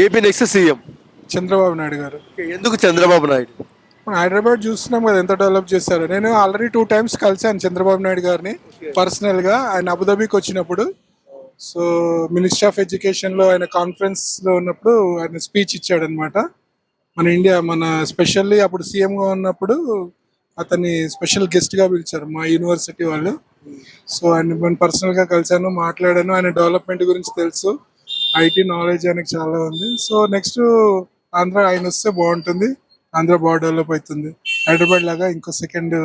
AP next CM. Chandrababu Naidu garu. ఎందుకు చంద్రబాబు నాయుడు? మనం హైదరాబాద్ చూస్తున్నాం కదా ఎంత డెవలప్ చేశారు. నేను ఆల్రెడీ టూ టైమ్స్ కలిసాను చంద్రబాబు నాయుడు గారిని పర్సనల్గా. ఆయన అబుదాబికి వచ్చినప్పుడు. సో మినిస్టర్ ఆఫ్ ఎడ్యుకేషన్లో ఆయన కాన్ఫరెన్స్లో ఉన్నప్పుడు ఆయన స్పీచ్ ఇచ్చాడు అనమాట మన ఇండియా మన స్పెషల్లీ అప్పుడు సీఎం గా ఉన్నప్పుడు అతన్ని స్పెషల్ గెస్ట్గా పిలిచారు మా యూనివర్సిటీ వాళ్ళు. సో ఆయన నేను పర్సనల్గా కలిసాను మాట్లాడాను. ఆయన డెవలప్మెంట్ గురించి తెలుసు. ఐటీ నాలెడ్జ్ ఆయనకి చాలా ఉంది. సో నెక్స్ట్ ఆంధ్ర ఆయన వస్తే బాగుంటుంది. ఆంధ్ర బాగా డెవలప్ అవుతుంది. హైదరాబాద్ లాగా ఇంకో సెకండ్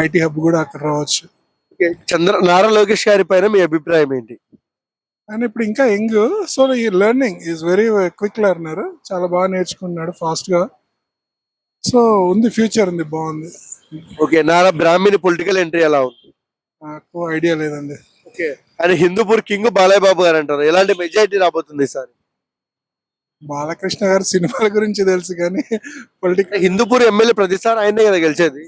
ఐటీ హబ్ కూడా అక్కడ రావచ్చు. చంద్ర నారా లోకేష్ గారి పైన మీ అభిప్రాయం ఏంటి? ఆయన ఇప్పుడు ఇంకా యంగ్. సో ఈ learning is very quick learner చాలా బాగా నేర్చుకున్నాడు ఫాస్ట్గా. సో ఉంది ఫ్యూచర్ ఉంది బాగుంది. Okay. Nara Brahmani political entry ఎలా ఉంది? నాకు ఐడియా లేదండి. ఓకే. ఆయన హిందూపూర్ కింగ్ బాలయ్య బాబు గారు అంటారు. ఎలాంటి మెజారిటీ రాబోతుంది సార్ బాలకృష్ణ గారి సినిమాల గురించి తెలుసు కానీ పొలిటికల్ హిందూపూర్ ఎమ్మెల్యే ప్రతిసారి ఆయనే కదా గెలిచేది.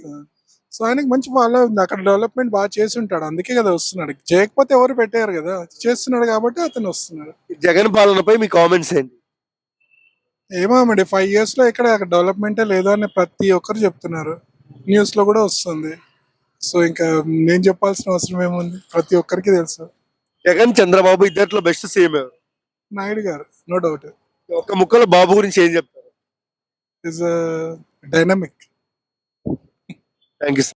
సో ఆయనకి మంచి ఉంది. అక్కడ డెవలప్మెంట్ బాగా చేసి ఉంటాడు. అందుకే కదా వస్తున్నాడు. చేయకపోతే ఎవరు పెట్టారు కదా? చేస్తున్నాడు కాబట్టి అతను వస్తున్నాడు. జగన్ పాలనపై మీ కామెంట్స్ ఏంటి? ఏమో మరి ఫైవ్ ఇయర్స్లో ఇక్కడ డెవలప్మెంటే లేదు అని ప్రతి ఒక్కరు చెప్తున్నారు. న్యూస్లో కూడా వస్తుంది. సో ఇంకా నేను చెప్పాల్సిన అవసరం ఏముంది? ప్రతి ఒక్కరికి తెలుసు. జగన్ చంద్రబాబు ఇద్దరిలో బెస్ట్ సీఎం నాయుడు గారు నో డౌట్ ఒక్క ముక్కలో బాబు గురించి ఏం చెప్తారు? Is dynamic thank you